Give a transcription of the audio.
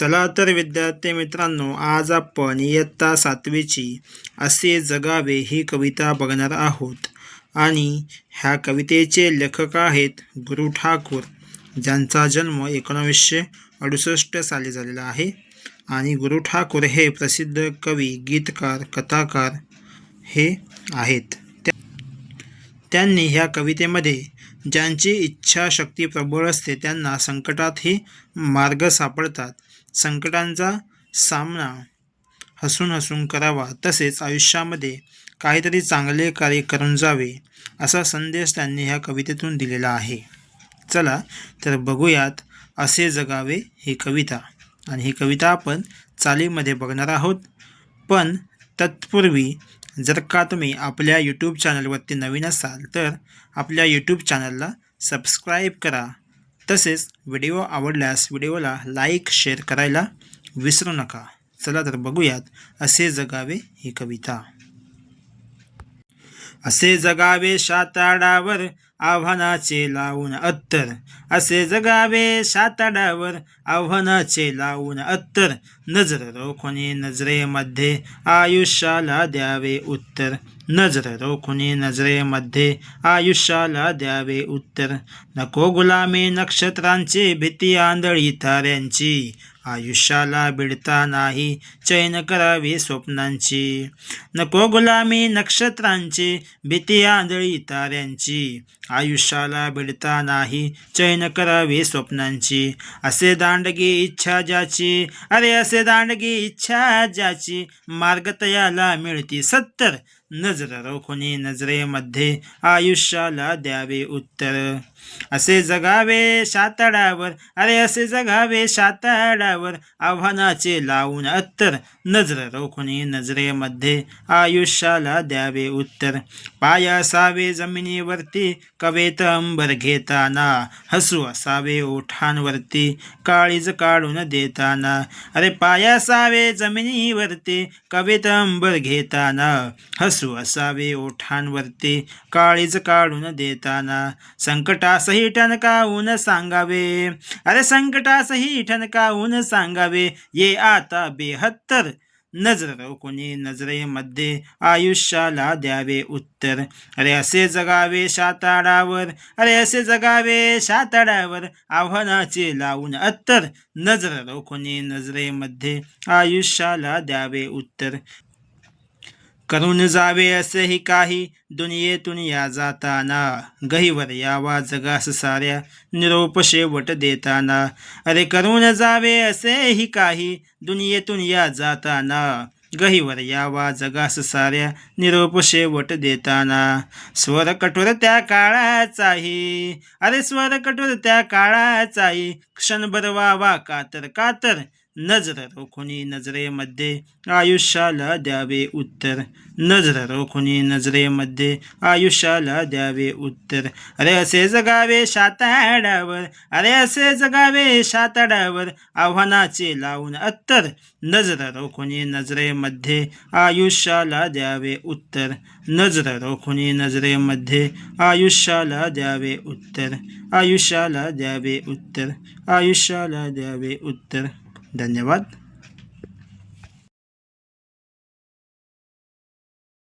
चला तर विद्यार्थी मित्रांनो आज आपण इयत्ता सातवीची असे जगावे ही कविता बघणार आहोत. आणि ह्या कवितेचे लेखक आहेत गुरु ठाकूर ज्यांचा जन्म एकोणावीसशे अडुसष्ट साली झालेला आहे. आणि गुरु ठाकूर हे प्रसिद्ध कवी गीतकार कथाकार हे आहेत. त्या त्यांनी ह्या कवितेमध्ये ज्यांची इच्छाशक्ती प्रबळ असते त्यांना संकटातही मार्ग सापडतात. संकटांचा सामना हसून हसून करावा तसेच आयुष्यामध्ये काहीतरी चांगले कार्य करून जावे असा संदेश त्यांनी ह्या कवितेतून दिलेला आहे. चला तर बघूयात असे जगावे ही कविता. आणि ही कविता आपण चालीमध्ये बघणार आहोत. पण तत्पूर्वी जर का तुम्ही आपल्या यूट्यूब चॅनलवरती नवीन असाल तर आपल्या यूट्यूब चॅनलला सबस्क्राईब करा. तसेच व्हिडिओ आवडल्यास व्हिडिओला लाईक शेअर करायला विसरू नका. चला तर बघूयात असे जगावे ही कविता. असे जगावे शाताडावर आव्हानाचे लावून अत्तर. असे जगावे शाताडावर आव्हानाचे लावून अत्तर. नजर रोखुनी नजरेमध्ये आयुष्याला द्यावे उत्तर. नजर रोखुनी नजरेमध्ये आयुष्याला द्यावे उत्तर. नको गुलामी नक्षत्रांची भीती आंधळी ताऱ्यांची. आयुष्याला बिडता नाही. चैन करावी स्वप्नांची. नको गुलामी नक्षत्रांची भीती आंधळी ताऱ्यांची. आयुष्याला बिडता नाही चैन करावी स्वप्नांची. असे दांडगी इच्छा ज्याची अरे असे दांडगी इच्छा ज्याची मार्ग तयाला मिळती सत्तर नजर रोखुनी नजरेमध्ये आयुष्याला द्यावे उत्तर. असे जगावे शाताडावर अरे असे जगावे शाताडावर आव्हानाचे लावून अत्तर. नजर रोखुनी नजरेमध्ये आयुष्याला द्यावे उत्तर. पाय असावे जमिनीवरती कवेत अंबर घेताना. हसू असावे ओठांवरती काळीज काढून देताना. अरे पाय असावे जमिनीवरती कवेत अंबर घेताना. हसू असावे ओठांवरती काळीज काढून देताना संकटासही ठणकावून सांगावे. अरे संकटासही ठणकावून सांगावे. ये आता बेहत्तर. नजर कोणी नजरेमध्ये आयुष्याला द्यावे उत्तर. अरे असे जगावे शाताडावर. अरे असे जगावे शाताडावर. आव्हानाचे लावून अत्तर. नजर रोखुनी नजरेमध्ये आयुष्याला द्यावे उत्तर. करून जावे असेही काही दुनियेतून या जाताना. गहीवर यावा जगास साऱ्या निरोप शेवट देताना. अरे करून जावे असेही काही दुनियेतून या जाताना. गहीवर यावा जगास साऱ्या निरोप शेवट देताना. स्वर कठोर त्या काळाचाही. अरे स्वर कठोर त्या काळाचाही. क्षणभर व्हावा कातर कातर नजर रोखुनी नजरेमध्ये आयुष्याला द्यावे उत्तर. नजर रोखुनी नजरेमध्ये आयुष्याला द्यावे उत्तर. अरे असे जगावे शाताडावर अरे असे जगावे शाताडावर आव्हानाचे लावून अत्तर. नजर रोखुनी नजरेमध्ये आयुष्याला द्यावे उत्तर. नजर रोखुनी नजरेमध्ये आयुष्याला द्यावे उत्तर. आयुष्याला द्यावे उत्तर. आयुष्याला द्यावे उत्तर. धन्यवाद.